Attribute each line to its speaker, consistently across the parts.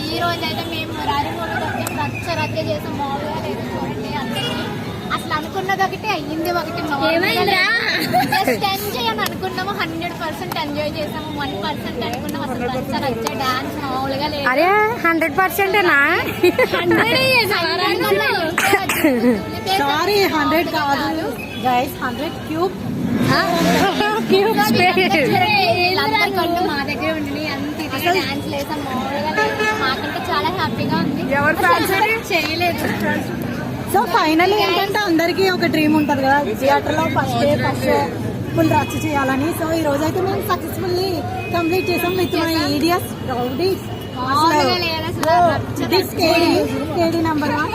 Speaker 1: ఈ రోజు అయితే మేము మూడు కొంచెం రచ్చ రచ్చ చేసాం మామూలుగా లేదు చూడండి అందరికీ. అసలు అనుకున్నది ఒకటి అయ్యింది ఒకటి జస్ట్ ఎంజాయ్ అని అనుకున్నాము హండ్రెడ్ పర్సెంట్ ఎంజాయ్ చేసాము వన్ పర్సెంట్ అనుకున్నాం అసలు రచ్చ రచ్చ డాన్స్ మామూలుగా లేదు.
Speaker 2: అరే హండ్రెడ్ పర్సెంటేనా?
Speaker 3: సారీ హండ్రెడ్ కాదు. Guys hundred cube.
Speaker 1: కళ్ళు మా దగ్గర ఉండి అంత డాన్స్ లేసాం మామూలుగా చాలా హ్యాపీగా ఉంది.
Speaker 2: ఎవరు
Speaker 1: చేయలేదు.
Speaker 3: సో ఫైనల్ ఏంటంటే అందరికీ ఒక డ్రీమ్ ఉంటది కదా థియేటర్లో first day first show full రచ్చ చేయాలని. సో ఈ రోజు అయితే మేము సక్సెస్ఫుల్లీ కంప్లీట్ చేసాం విత్ మై ఈడియస్ రౌడీస్ కేడీ నంబర్ వన్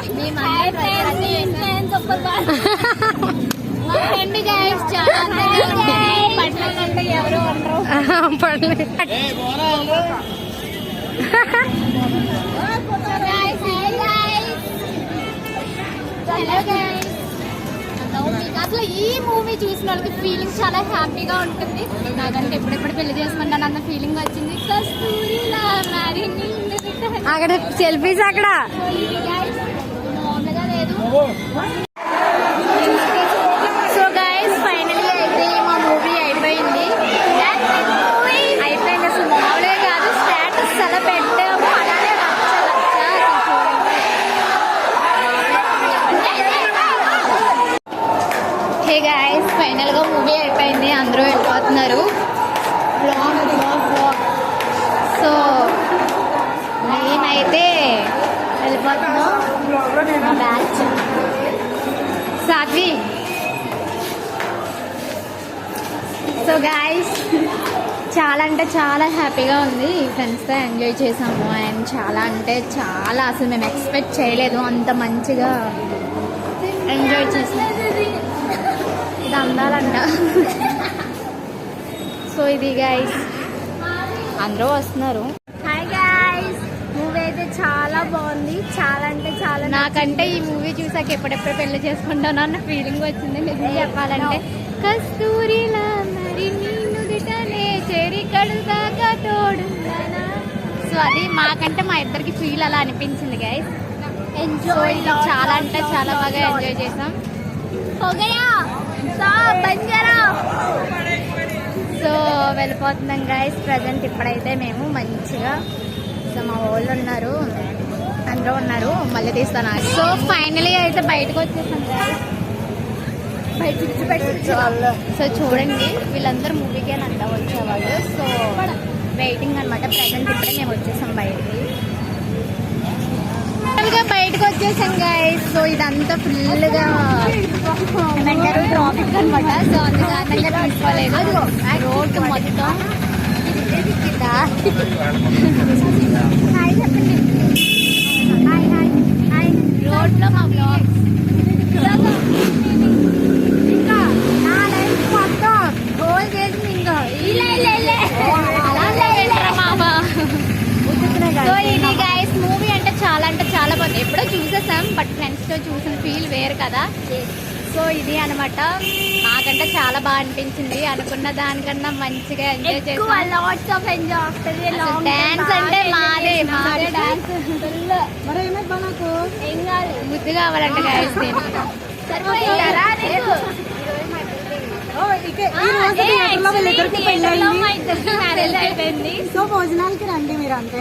Speaker 2: పడలేదు
Speaker 1: అసలు ఈ మూవీ చూసిన వాళ్ళకి ఫీలింగ్ చాలా హ్యాపీగా ఉంటుంది నాకంటే ఎప్పుడెప్పుడు పెళ్ళి చేసుకుంటాను అన్న ఫీలింగ్ వచ్చింది
Speaker 2: అక్కడ సెల్ఫీస్ అక్కడ
Speaker 1: లేదు సో గైస్ ఫైనలీ అయితే మా మూవీ అయిపోయింది అయిపోయింది అసలు మామూలుగా కాదు స్టేటస్ అలా పెట్టాము అలానే రచ్చ రచ్చ అసలు చూడండి హే గైస్ ఫైనల్గా మూవీ అయిపోయింది అందరూ వెళ్ళిపోతున్నారు బ్లాగ్ బ్లాగ్ బ్లాగ్ సో నేనైతే వెళ్ళిపోతున్నాం మా బ్యాచ్ సాత్వి సో గాయస్ చాలా అంటే చాలా హ్యాపీగా ఉంది ఫ్రెండ్స్తో ఎంజాయ్ చేసాము. అండ్ చాలా అంటే చాలా అసలు మేము ఎక్స్పెక్ట్ చేయలేదు. అంత మంచిగా ఎంజాయ్ చేసాము ఇది అందాలంట. సో ఇది గైస్ అందరూ వస్తున్నారు. హాయ్ గైస్ మూవీ అయితే చాలా బాగుంది. చాలా అంటే చాలా నాకంటే ఈ మూవీ చూసాక ఎప్పుడెప్పుడు పెళ్ళి చేసుకుంటాను అన్న ఫీలింగ్ వచ్చింది. నిజం చెప్పాలంటే. కస్తూరిలా సో అది మాకంటే మా ఇద్దరికి ఫీల్ అలా అనిపించింది గైస్ ఎంజాయ్ చాలా అంటే చాలా బాగా ఎంజాయ్ చేసాం. సో వెళ్ళిపోతున్నాం గైస్ ప్రజెంట్ ఇప్పుడైతే మేము మంచిగా. సో మా వాళ్ళు ఉన్నారు. అందరూ ఉన్నారు. మళ్ళీ తీస్తాను. సో ఫైనలీ అయితే బయటకు వచ్చేసాం guys. సో చూడండి వీళ్ళందరూ మూవీకి అంట వచ్చేవాళ్ళు. సో వెయిటింగ్ అనమాట ప్రజెంట్ ఇప్పుడే మేము వచ్చేసాం బయటికి. బయటకు వచ్చేసాం గైస్ సో ఇదంతా ఫుల్గా ఏమంటారు ట్రాఫిక్ అనమాట సో అందుకే తీసుకోలేదు. రోడ్డు మొత్తం చెప్పండి. రోడ్లో మా బ్లాగ్ ఇంకా నా లైఫ్ మొత్తం గోల్ చేసింది ఇంకా ఇలా ఇలా ఇలా అలా లేదురా మామ సో ఇది గైస్ మూవీ అంటే చాలా అంటే చాలా బాగుంది ఎప్పుడో చూసేసాం బట్ ఫ్రెండ్స్తో చూసిన ఫీల్ వేరు కదా సో ఇది అనమాట మాకంటే చాలా బాగా అనిపించింది అనుకున్న దానికన్నా మంచిగా ఎంజాయ్ చేసాం. లాట్స్ ఆఫ్ ఎంజాయ్ డాన్స్ అంటే మాదే మాదే డాన్స్
Speaker 3: మరి ఏమైంది నాకు?
Speaker 1: ఏం కాదు. ముద్దు కావాలంట గైస్
Speaker 3: సో భోజనాలకి రండి మీరు అంతే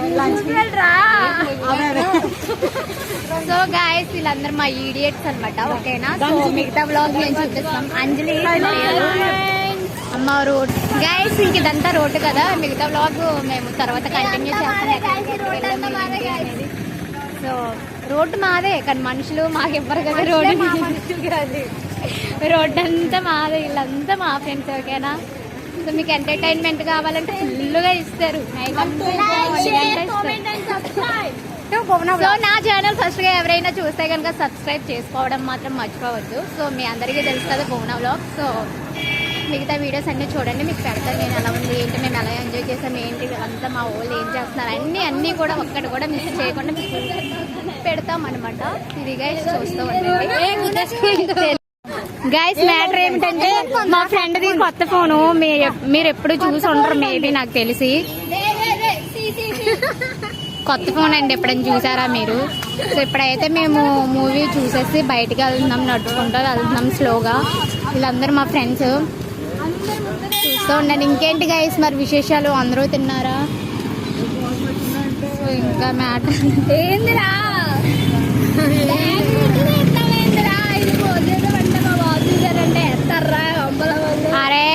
Speaker 1: సో గాయస్ వీళ్ళందరూ మా ఈడియట్స్ అన్నమాట ఓకేనా? సో మిగతా బ్లాగ్ నేను చూపిస్తాం. అంజలి అమ్మ రోడ్. గాయస్ ఇంక ఇదంతా రోడ్డు కదా. మిగతా బ్లాగ్ మేము తర్వాత కంటిన్యూ చేస్తాం. సో రోడ్డు మాదే కానీ మనుషులు మాకు ఇవ్వరు కదా రోడ్డు రోడ్డు అంతా మాదే. వీళ్ళంతా మా ఫ్రెండ్స్ ఓకేనా? సో మీకు ఎంటర్టైన్మెంట్ కావాలంటే ఫుల్గా ఇస్తారు. సో నా ఛానల్ ఫస్ట్గా ఎవరైనా చూస్తే కనుక సబ్స్క్రైబ్ చేసుకోవడం మాత్రం మర్చిపోవద్దు. సో మీ అందరికీ తెలుసు కదా భువన వ్లాగ్ సో మిగతా వీడియోస్ అన్ని చూడండి మీకు పెడతాను నేను ఎలా ఉంది ఏంటి మేము ఎలా ఎంజాయ్ చేసాం ఏంటి అంతా మా వాళ్ళు ఏం చేస్తున్నారు అన్ని అన్ని కూడా ఒక్కటి కూడా మిస్ చేయకుండా మీకు పెడతాం అనమాట ఇది గైస్ చూస్తూ ఉండండి. గైస్ మ్యాటర్ ఏమిటంటే మా ఫ్రెండ్ ది కొత్త ఫోను మీరు ఎప్పుడు చూసి ఉండరు మేబీ నాకు తెలిసి. కొత్త ఫోన్ అండి ఎప్పుడైనా చూసారా మీరు? సో ఇప్పుడైతే మేము మూవీ చూసేసి బయటికి వెళ్తున్నాం నడుచుకుంటూ వెళ్తున్నాం స్లోగా వీళ్ళందరూ మా ఫ్రెండ్స్ చూస్తూ ఉండండి ఇంకేంటి గైస్ మరి విశేషాలు? అందరూ తిన్నారా? సో ఇంకా మ్యాటర్ ఏందిరా? అరే!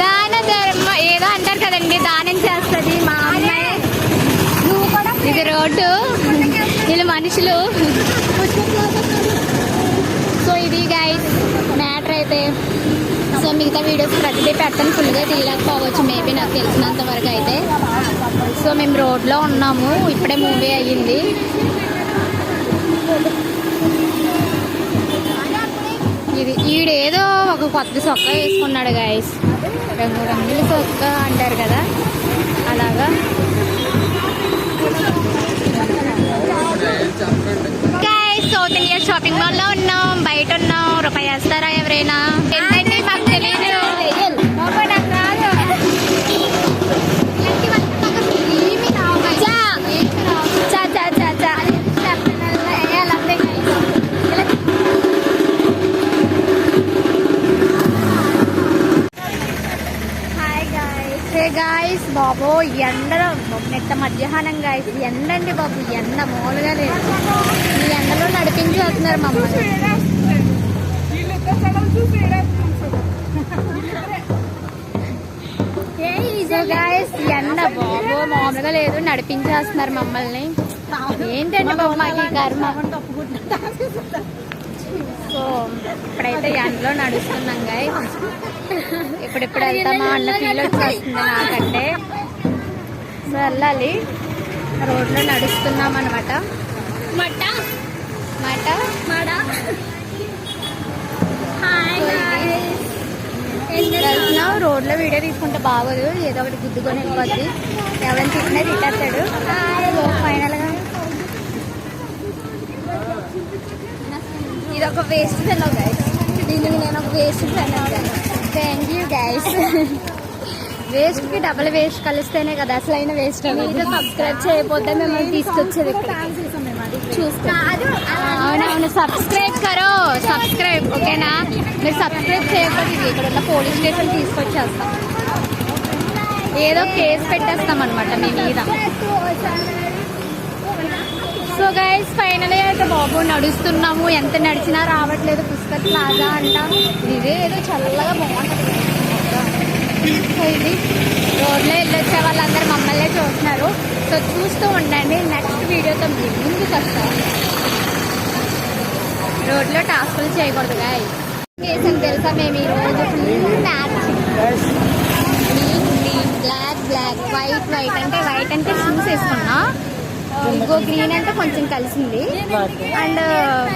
Speaker 1: దాన ధర్మ ఏదో అంటారు కదండి దానం చేస్తుంది మా అమ్మాయి. ఇది రోడ్డు. వీళ్ళు మనుషులు సో ఇది గైస్ మ్యాటర్ అయితే సో మిగతా వీడియోస్ ప్రతిదీ పెట్టని ఫుల్గా తీయలేకపోవచ్చు. మేబీ నాకు తెలిసినంత వరకు అయితే. సో మేము రోడ్లో ఉన్నాము. ఇప్పుడే మూవీ అయ్యింది. ఇది ఈడేదో ఒక కొత్త సొక్క వేసుకున్నాడు గాయస్ రంగు రంగుల సొక్క అంటారు కదా. అలాగా. గైస్ సౌత్ ఇండియా షాపింగ్ మాల్లో ఉన్నాం. బయట ఉన్నాం. రూపాయి వేస్తారా ఎవరైనా? బాబు ఎండ నెట్ట మధ్యాహ్నం గాయస్ ఎండ అండి బాబు ఎండ మామూలుగా లేదు. ఈ ఎండలో నడిపించి వస్తున్నారు మమ్మల్ని గాయస్ ఎండ. బాబు మామూలుగా లేదు నడిపించేస్తున్నారు మమ్మల్ని. ఏంటండి బాబు మాకు ఈ కర్మ? సో ఇప్పుడైతే ఎండలో నడుస్తున్నాం గాయ ఇప్పుడిప్పుడు వెళ్తామా అన్న ఫీల్ వచ్చేస్తుంది నాకంటే. సో వెళ్ళాలి. రోడ్లో నడుస్తున్నాం అనమాట మట? మట? మడ? వెళ్తున్నాం రోడ్లో వీడియో తీసుకుంటే బాగోదు. ఏదో ఒకటి గుద్దుకొని వెళ్ళిపోద్ది. ఎవరైనా తిట్టినా తిట్టేస్తాడు. సో ఫైనల్గా ఇది ఒక వేస్ట్ ఫెలో గైస్ దీనికి నేను ఒక waste fellow thank you guys వేస్ట్కి double waste కలిస్తేనే కదా అసలైన వేస్ట్ మీరు సబ్స్క్రైబ్ చేయకపోతే మిమ్మల్ని తీసుకొచ్చేది అవునవును సబ్స్క్రైబ్ కరో సబ్స్క్రైబ్ ఓకేనా? మీరు సబ్స్క్రైబ్ చేయకపోతే ఇది ఇక్కడ ఉన్న పోలీస్ స్టేషన్ తీసుకొచ్చేస్తాం. ఏదో కేసు పెట్టేస్తాం అనమాట మీ మీద. సో గైస్ ఫైనల్ అయితే బాబు నడుస్తున్నాము. ఎంత నడిచినా రావట్లేదు. పుష్కర్ ప్లాజా అంట. ఇదే ఏదో చల్లగా బాగుంటుంది. సో ఇది రోడ్లో వెళ్ళొచ్చే వాళ్ళందరూ మమ్మల్ని చూస్తున్నారు. సో చూస్తూ ఉండండి. నెక్స్ట్ వీడియోతో ముందుకు వస్తాం. రోడ్లో టాస్కులు చేయకూడదు గాయ చేసాం తెలుసా మేము ఈ రోజు? Full match black black white white అంటే వైట్ అంటే షూస్ వేసుకున్నా. ఇంకో గ్రీన్ అంటే కొంచెం కలిసింది. అండ్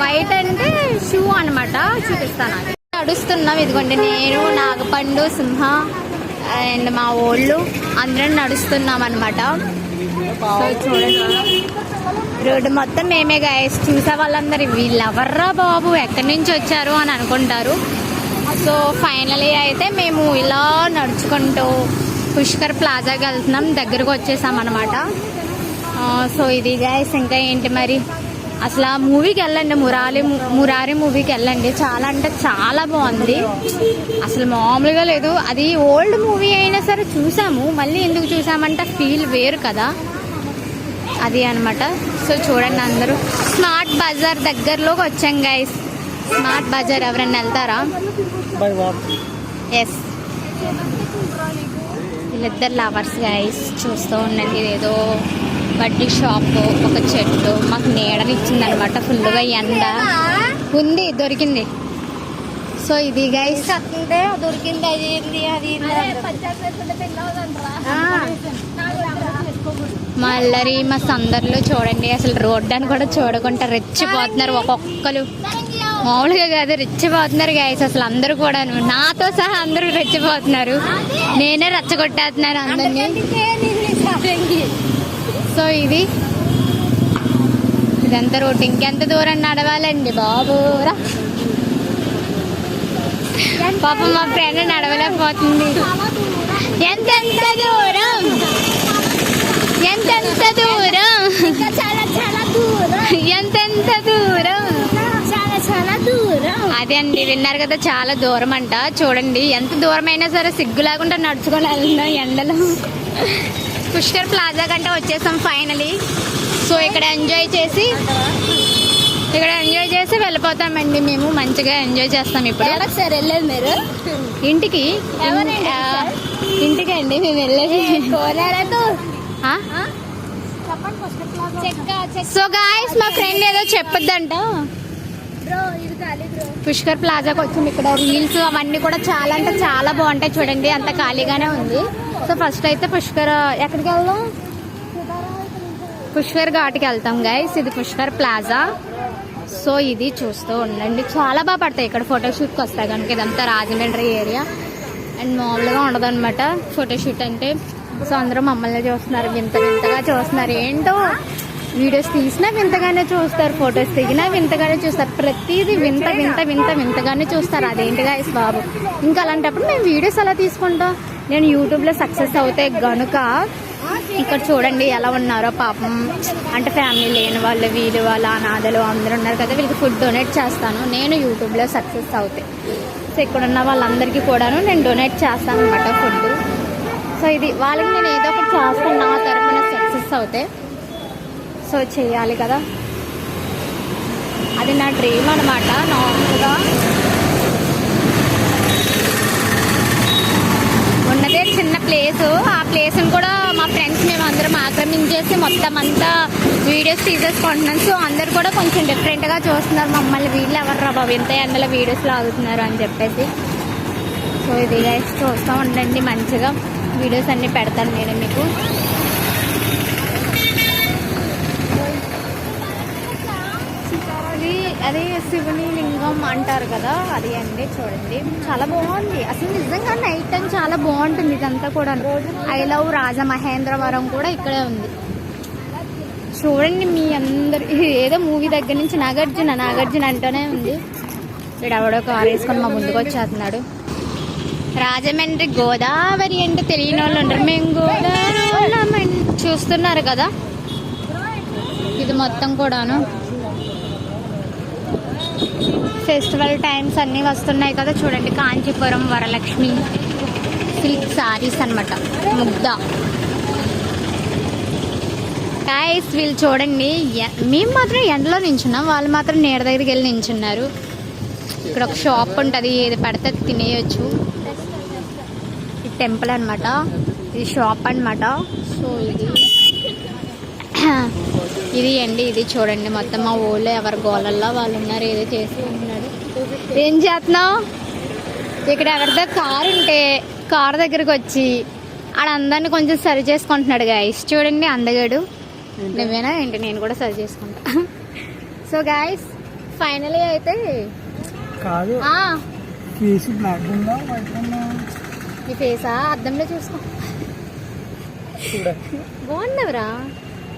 Speaker 1: వైట్ uh, అంటే షూ అన్నమాట చూపిస్తాను. అది నడుస్తున్నాం ఇదిగోండి నేను నాగపండు సింహ అండ్ మా ఓళ్ళు అందరం నడుస్తున్నాం అనమాట సో చూడండి. రోడ్డు మొత్తం మేమే గాయస్ చూసే వాళ్ళందరూ వీళ్ళెవర్రా బాబు? ఎక్కడి నుంచి వచ్చారు అని అనుకుంటారు. సో ఫైనలీ అయితే మేము ఇలా నడుచుకుంటూ పుష్కర్ ప్లాజాకి వెళ్తున్నాం. దగ్గరకు వచ్చేసాం అనమాట సో ఇది గాయస్ ఇంకా ఏంటి మరి? అసలు ఆ మూవీకి వెళ్ళండి మురారి మురారి మూవీకి వెళ్ళండి. చాలా అంటే చాలా బాగుంది. అసలు మామూలుగా లేదు. అది ఓల్డ్ మూవీ అయినా సరే చూసాము. మళ్ళీ ఎందుకు చూసామంటే ఫీల్ వేరు కదా. అది అన్నమాట. సో చూడండి అందరూ. స్మార్ట్ బజార్ దగ్గరలోకి వచ్చాం గైస్ స్మార్ట్ బజార్ ఎవరైనా వెళ్తారా? ఎస్ వీళ్ళిద్దరు లవర్స్ గైస్ చూస్తూ ఉండండి ఇదేదో బడ్డీ షాప్ ఒక చెట్టు మాకు నీడనిచ్చింది అనమాట ఫుల్గా ఎండ. ఉంది దొరికింది. సో ఇది గైస్ దొరికింది అది ఏంది అది మల్లరి మా సందర్లో చూడండి అసలు రోడ్డు అని కూడా చూడకుండా రెచ్చిపోతున్నారు ఒక్కొక్కరు. మామూలుగా కాదు రెచ్చిపోతున్నారు గాయస్ అసలు అందరూ కూడా నాతో సహా అందరూ రెచ్చిపోతున్నారు. నేనే రెచ్చగొట్టేస్తున్నాను అందరినీ. సో ఇది. ఇదంతా రోడ్డు. ఇంకెంత దూరం నడవాలండి బాబు? రా. పాపం మా ఫ్రెండ్ నడవలేకపోతుంది. ఎంతెంత దూరం? ఎంతెంత దూరం?
Speaker 2: చాలా చాలా దూరం
Speaker 1: ఎంతెంత దూరం?
Speaker 2: చాలా చాలా దూరం
Speaker 1: అదే అండి విన్నారు కదా చాలా దూరం అంట. చూడండి ఎంత దూరమైనా సరే సిగ్గు లేకుండా నడుచుకొని వెళ్తున్నాం ఎండలో. పుష్కర్ ప్లాజా కంటే వచ్చేసాం ఫైనలీ. సో ఇక్కడ ఎంజాయ్ చేసి ఇక్కడ ఎంజాయ్ చేసి వెళ్ళిపోతామండి మేము. మంచిగా ఎంజాయ్ చేస్తాం ఇప్పుడు.
Speaker 2: సార్ వెళ్ళేది మీరు?
Speaker 1: ఇంటికి. ఇంటికి అండి మేము వెళ్ళేది. సో గాయస్ మా ఫ్రెండ్ ఏదో చెప్పొద్దంట. పుష్కర్ ప్లాజాకి వచ్చింది ఇక్కడ రీల్స్ అవన్నీ కూడా చాలా అంటే చాలా బాగుంటాయి చూడండి. అంత ఖాళీగానే ఉంది. సో ఫస్ట్ అయితే పుష్కర్ ఎక్కడికి వెళ్దాం? పుష్కర్ ఘాట్కి వెళ్తాం గైస్ ఇది పుష్కర్ ప్లాజా సో ఇది చూస్తూ ఉండండి. చాలా బాగా పడతాయి ఇక్కడ ఫోటోషూట్కి వస్తాయి కనుక. ఇదంతా రాజమండ్రి ఏరియా అండ్ మామూలుగా ఉండదు అనమాట ఫోటోషూట్ అంటే. సో అందరూ మమ్మల్ని చూస్తున్నారు వింత వింతగా చూస్తున్నారు. ఏంటో? వీడియోస్ తీసినా వింతగానే చూస్తారు ఫొటోస్ దిగినా వింతగానే చూస్తారు. ప్రతిదీ వింత వింత వింత వింతగానే చూస్తారు. అదేంటి గాయస్ బాబు? ఇంకా అలాంటప్పుడు మేము వీడియోస్ అలా తీసుకుంటాం? నేను యూట్యూబ్లో సక్సెస్ అవుతే గనుక ఇక్కడ చూడండి ఎలా ఉన్నారో పాపం. అంటే ఫ్యామిలీ లేని వాళ్ళు వీళ్ళు వాళ్ళ అనాథలు అందరూ ఉన్నారు కదా వీళ్ళకి ఫుడ్ డొనేట్ చేస్తాను. నేను యూట్యూబ్లో సక్సెస్ అవుతాయి సో ఇక్కడ ఉన్న వాళ్ళందరికీ కూడాను నేను డొనేట్ చేస్తాను అనమాట ఫుడ్ సో ఇది వాళ్ళకి నేను ఏదో ఒకటి చేస్తాను నా తరఫున సక్సెస్ అవుతాయి సో చేయాలి కదా. అది నా డ్రీమ్ అనమాట నార్మల్గా ఉన్నదే చిన్న ప్లేస్ ఆ ప్లేస్ని కూడా మా ఫ్రెండ్స్ మేము అందరం ఆక్రమించేసి మొత్తం అంతా వీడియోస్ తీసేసుకుంటున్నాం. సో అందరు కూడా కొంచెం డిఫరెంట్గా చూస్తున్నారు. మమ్మల్ని వీళ్ళు ఎవర్రా బాబు? ఎంత ఎండలో వీడియోస్ లాగుతున్నారు అని చెప్పేసి. సో ఇది చూస్తూ ఉండండి మంచిగా. వీడియోస్ అన్ని పెడతాను నేను మీకు. ఇది అదే శివుని లింగం అంటారు కదా అది అండి చూడండి. చాలా బాగుంది. అసలు నిజంగా నైట్ టైం చాలా బాగుంటుంది ఇదంతా కూడా ఐ లవ్ రాజమహేంద్రవరం కూడా ఇక్కడే ఉంది. చూడండి మీ అందరు ఏదో మూవీ దగ్గర నుంచి నాగార్జున నాగార్జున అంటూనే ఉంది. ఇక్కడ ఎవడో కారు వేసుకొని మా ముందుకు వచ్చేస్తున్నాడు. రాజమండ్రి గోదావరి అంటే తెలియని వాళ్ళు ఉంటారు మేము గోదావరి చూస్తున్నారు కదా. ఇది మొత్తం కూడాను. ఫెస్టివల్ టైమ్స్ అన్నీ వస్తున్నాయి కదా చూడండి. కాంచీపురం వరలక్ష్మి సిల్క్ సారీస్ అన్నమాట. ముగ్ధ. గాయస్ వీళ్ళు చూడండి. మేము మాత్రం ఎండలో నించున్నాం. వాళ్ళు మాత్రం నీడ దగ్గరికి వెళ్ళి నించున్నారు. ఇక్కడ ఒక షాప్ ఉంటుంది. ఏది పడితే అది తినేయచ్చు. ఇది టెంపుల్ అన్నమాట. ఇది షాప్ అన్నమాట. సో ఇది ఇది అండి. ఇది చూడండి. మొత్తం మా ఊళ్ళో ఎవరి గోలల్లో వాళ్ళు ఉన్నారు. ఏదో చేస్తూ ఏం చేస్తున్నావు? ఇక్కడ ఎవరిదో కారు ఉంటే కారు దగ్గరికి వచ్చి ఆడ అందాన్ని కొంచెం సరి చేసుకుంటున్నాడు గాయస్ చూడండి అందగాడు. నువ్వేనా ఏంటి? నేను కూడా సరి చేసుకుంటా. సో గాయస్ ఫైనలీ అయితే నీ ఫేసా అద్దంలో చూసుకో. బాగున్నావురా?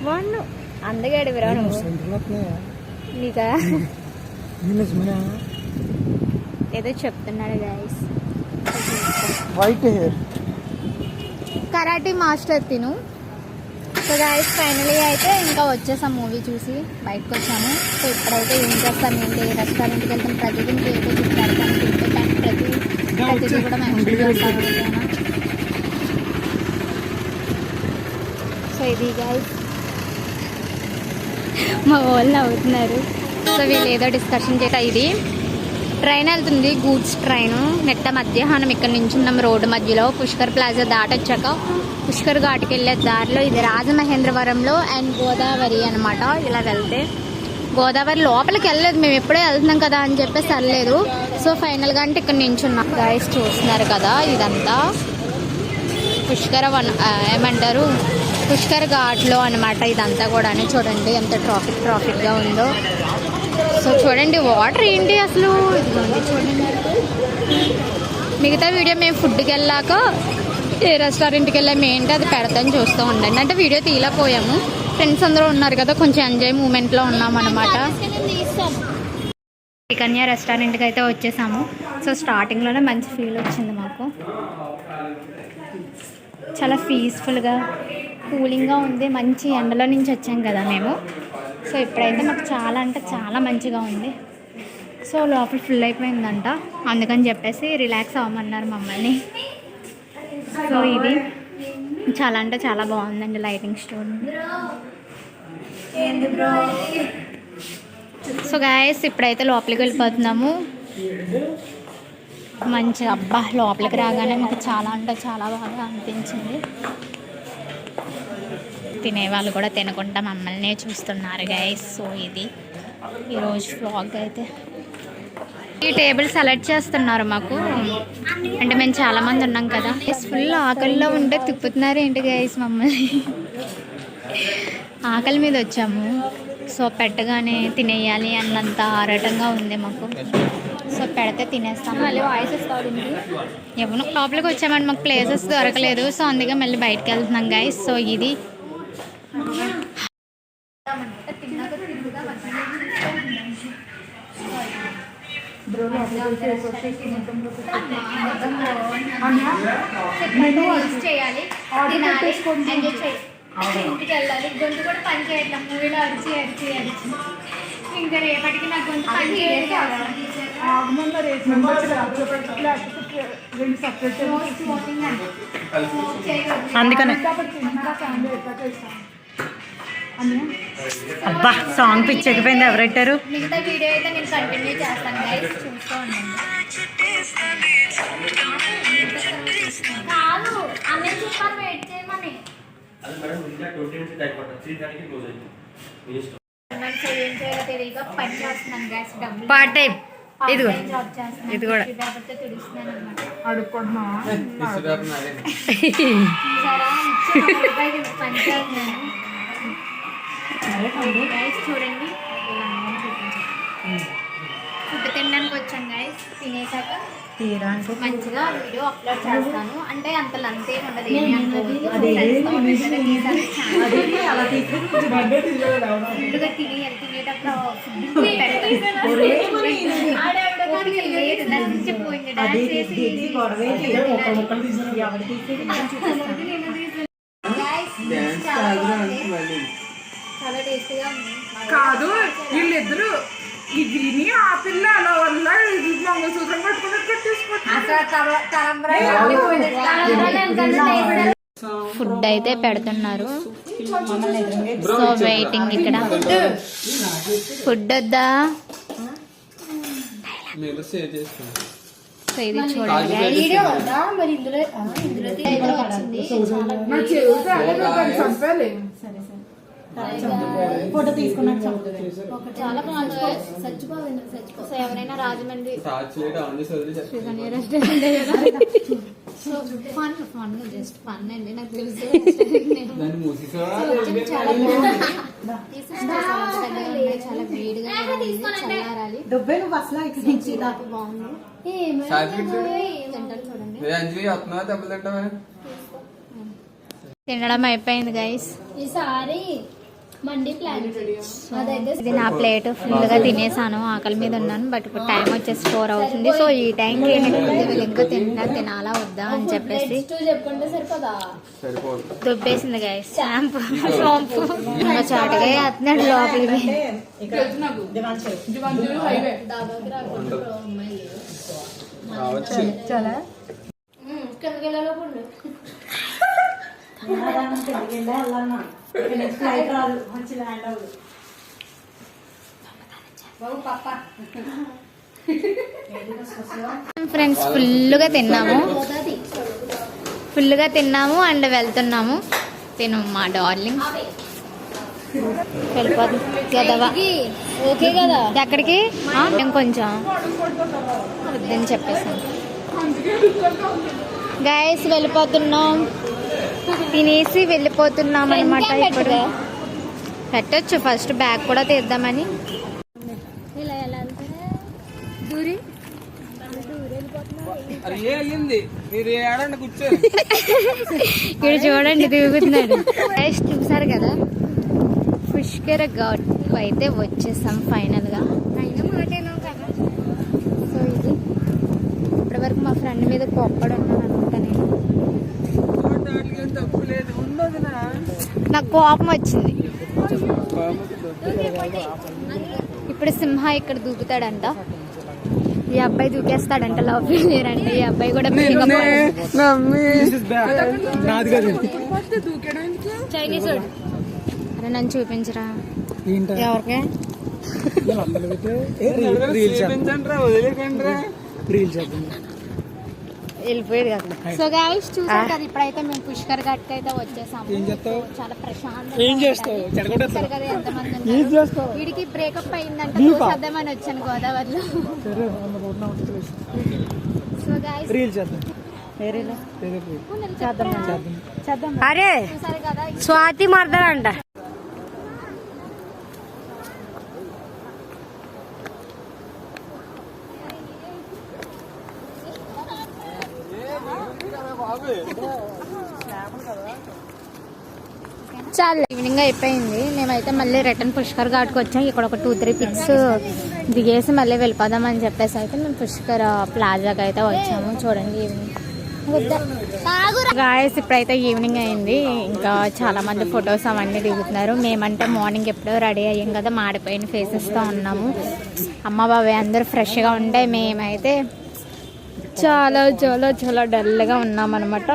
Speaker 1: బాగున్నావు. అందగాడివిరా నువ్వు. నీకా? ఏదో చెప్తున్నాడు guys
Speaker 3: white hair
Speaker 1: karate master తిను. సో గాయస్ ఫైనలీ అయితే ఇంకా వచ్చేసాం మూవీ చూసి. బయటకు వచ్చాము. సో ఇప్పుడైతే ఏం చేస్తాం ఏంటి? రెస్టారెంట్కి వెళ్తాం. ప్రతిదీ అయితే చూస్తారు కానీ ప్రతి ప్రతిదీ కూడా ఓకేనా సో ఇది గాయస్ మా వాళ్ళు అవుతున్నారు సో వీళ్ళు ఏదో డిస్కషన్ చేత ఇది ట్రైన్ వెళ్తుంది. Goods train. నెట్ట మధ్యాహ్నం ఇక్కడ నించున్నాం రోడ్డు మధ్యలో పుష్కర్ ప్లాజా దాటొచ్చాక పుష్కర్ ఘాట్కి వెళ్ళే దారిలో ఇది రాజమహేంద్రవరంలో అండ్ గోదావరి అనమాట ఇలా వెళ్తే గోదావరి లోపలికి వెళ్ళలేదు. మేము ఎప్పుడే వెళ్తున్నాం కదా అని చెప్పేసి వెళ్ళలేదు. సో ఫైనల్గా అంటే ఇక్కడ నించున్నాం గాయస్ చూస్తున్నారు కదా ఇదంతా. పుష్కర వన్ ఏమంటారు? పుష్కర్ ఘాట్లో అనమాట ఇదంతా కూడా చూడండి. ఎంత ట్రాఫిక్ ట్రాఫిక్గా ఉందో. సో చూడండి వాటర్ ఏంటి అసలు? చూడండి మిగతా వీడియో మేము ఫుడ్కి వెళ్ళాక ఏ రెస్టారెంట్కి వెళ్ళాము ఏంటి అది పెడతాను చూస్తూ ఉండండి. అంటే వీడియో తీయలేకపోయాము. ఫ్రెండ్స్ అందరూ ఉన్నారు కదా కొంచెం ఎంజాయ్ మూమెంట్లో ఉన్నాం అనమాట కన్యా రెస్టారెంట్కి అయితే వచ్చేసాము. సో స్టార్టింగ్లోనే మంచి ఫీల్ వచ్చింది మాకు. చాలా పీస్ఫుల్గా కూలింగ్గా ఉంది. మంచి ఎండలో నుంచి వచ్చాం కదా మేము. సో ఇప్పుడైతే మాకు చాలా అంటే చాలా మంచిగా ఉంది. సో లోపల ఫుల్ అయిపోయిందంట. అందుకని చెప్పేసి రిలాక్స్ అవ్వమన్నారు మమ్మల్ని. సో ఇది చాలా అంటే చాలా బాగుందండి లైటింగ్ స్టోర్ సో గాయస్ ఇప్పుడైతే లోపలికి వెళ్ళిపోతున్నాము. మంచి అబ్బా లోపలికి రాగానే మాకు చాలా అంటే చాలా బాగా అనిపించింది. తినేవాళ్ళు కూడా తినకుండా మమ్మల్ని చూస్తున్నారు గైస్ సో ఇది ఈరోజు వ్లాగ్ అయితే. ఈ టేబుల్ సెలెక్ట్ చేస్తున్నారు మాకు. అంటే మేము చాలామంది ఉన్నాం కదా. ఫుల్ ఆకలిలో ఉంటే తిప్పుతున్నారు ఏంటి గైస్ మమ్మల్ని? ఆకలి మీద వచ్చాము. సో పెట్టగానే తినేయాలి అన్నంత ఆరాటంగా ఉంది మాకు. సో పెడితే తినేస్తాం. మళ్ళీ వాయిస్ ఇస్తాడు ఎవరు లోపలికి వచ్చామంటే మాకు ప్లేసెస్ దొరకలేదు. సో అందుకే మళ్ళీ బయటకు వెళ్తున్నాం గైస్ సో ఇది చేయాలి ఇంటికి వెళ్ళాలి గొంతు కూడా పని చేయట్లా మూవీలో అరిచి అరిచి అరిచి ఇంకా రేపటికి నా గొంతు పని చేయలేదు
Speaker 3: అందుకనే. అబ్బా సాంగ్ పిచ్చెక్కిపోయింది. ఎవరెట్టారు
Speaker 1: మిగతా వీడియో అయితే నేను కంటిన్యూ చేస్తాను గైస్ చూస్తూ ఉండండి. కాదు వెయిట్ చేయమని.
Speaker 3: పార్ట్ టైం
Speaker 1: చేస్తున్నాను
Speaker 3: ఇది కూడా.
Speaker 1: టిష్యూ గైస్ చూడండి. ఫుడ్ తినడానికి వచ్చాను గైస్ తినేసాక మంచిగా వీడియో అప్లోడ్ చేస్తాను. అంటే అంత లంత్ ఏమి ఉండదు ఏమి తిని తినేటప్పుడు డాన్స్ చేసి
Speaker 4: కాదు వీళ్ళిద్దరు ఇది ఆ పిల్ల అలా వల్ల మంగళసూత్రం కట్టుకుని
Speaker 1: ఫుడ్ అయితే పెడుతున్నారు. సో వెయిటింగ్ ఇక్కడ. ఫుడ్ వద్దా? సో ఇది చూడండి
Speaker 3: ఫోటో
Speaker 1: సో ఎవరైనా Rajahmundry so fun fun just fun అండి నాకు తెలుసు. చాలా వేడిగా చల్లారాలి. బాగుంది. తినడం అయిపోయింది గైస్
Speaker 2: ఈసారి
Speaker 1: ఇది నా ప్లేట్ ఫుల్గా తినేసాను ఆకలి మీద ఉన్నాను బట్ ఇప్పుడు టైం వచ్చేసి ఫోర్ అవుతుంది. సో ఈ టైంకి వీళ్ళు ఇంకా తిన్నా తినాలా వద్దా అని చెప్పేసి
Speaker 2: టూ చెప్పుకుంటే సరిపోదా?
Speaker 5: సరిపోదు.
Speaker 1: దుబ్బేసింది గైస్ షాంపూ. షాంపూ. ఇంకా చాటుగా వేస్తున్నాడు లోపలికి.
Speaker 3: చాలా?
Speaker 2: కిందకి వెళ్ళాలో
Speaker 3: ఫ్లైట్ రాదు మంచి ల్యాండ్ అవ్వదు
Speaker 2: బాబు
Speaker 1: ఫ్రెండ్స్ ఫుల్గా తిన్నాము. ఫుల్గా తిన్నాము అండ్ వెళ్తున్నాము. తిను మా డార్లింగ్.
Speaker 2: ఓకే కదా.
Speaker 1: ఎక్కడికి? మేము కొంచెం వద్దని చెప్పేసాను. గైస్ వెళ్ళిపోతున్నాం. తినేసి వెళ్ళిపోతున్నాం అనమాట ఇప్పుడు. పెట్టొచ్చు. ఫస్ట్ బ్యాగ్ కూడా తీద్దామని. దూరి. ఇక్కడ చూడండి దిగుతున్నాడు చూసారు కదా? పుష్కర ఘాట్. అయితే వచ్చేసాం ఫైనల్గా అయినా మాటేనాం కదా. సో ఇది. ఇప్పటి వరకు మా ఫ్రెండ్ మీద కోప్పడు ఉన్నాను అనమాట నేను
Speaker 5: దాంట్లో ఏం తప్పు లేదు ఉన్నది నా
Speaker 1: నాకు కోపం వచ్చింది. ఇప్పుడు సింహ ఇక్కడ దూకుతాడంట. ఈ అబ్బాయి దూకేస్తాడంట లవ్ ఫెయిలియర్ అంటే. ఈ అబ్బాయి కూడా పికప్
Speaker 5: నాది కాదు.
Speaker 1: చైనీస్ అరే నన్ను చూపించరా? ఎవరికే?
Speaker 5: చూపించండి రా వదిలేకండి రా
Speaker 1: వెళ్ళిపోయేది కదా సో గాయస్ చూసారు కదా ఇప్పుడైతే మేము పుష్కర్ ఘాట్కి అయితే వచ్చేసాము? చాలా ప్రశాంతంగా
Speaker 5: ఏం చేస్తావు?
Speaker 1: ఉంటుంది.
Speaker 5: చెడగొట్టేస్తావు?
Speaker 1: చూసారు కదా ఎంతమంది
Speaker 5: ఏం
Speaker 1: ఉన్నారు.
Speaker 5: చేస్తావు?
Speaker 1: వీడికి బ్రేకప్ అయిందంటే
Speaker 5: దీపా?
Speaker 1: చద్దామని వచ్చాను గోదావరిలో సో గాయస్
Speaker 5: రీల్ చేద్దాం
Speaker 2: అరే స్వాతి మర్దలంట
Speaker 1: చాలా. ఈవినింగ్ అయిపోయింది. మేమైతే మళ్ళీ రిటర్న్ పుష్కర్ ఘాట్కి వచ్చాం. ఇక్కడ ఒక టూ త్రీ పిక్స్ దిగేసి మళ్ళీ వెళ్ళిపోదాం అని చెప్పేసి అయితే మేము పుష్కర్ ప్లాజాకి అయితే వచ్చాము. చూడండి ఈవినింగ్ గాయస్ ఇప్పుడైతే ఈవినింగ్ అయింది. ఇంకా చాలా మంది ఫొటోస్ అవన్నీ దిగుతున్నారు. మేమంటే మార్నింగ్ ఎప్పుడో రెడీ అయ్యాం కదా. మాడిపోయిన ఫేసెస్తో ఉన్నాము. అమ్మ బాబాయ్ అందరూ ఫ్రెష్గా ఉంటే మేమైతే చాలా చాలా చాలా డల్గా ఉన్నామన్నమాట.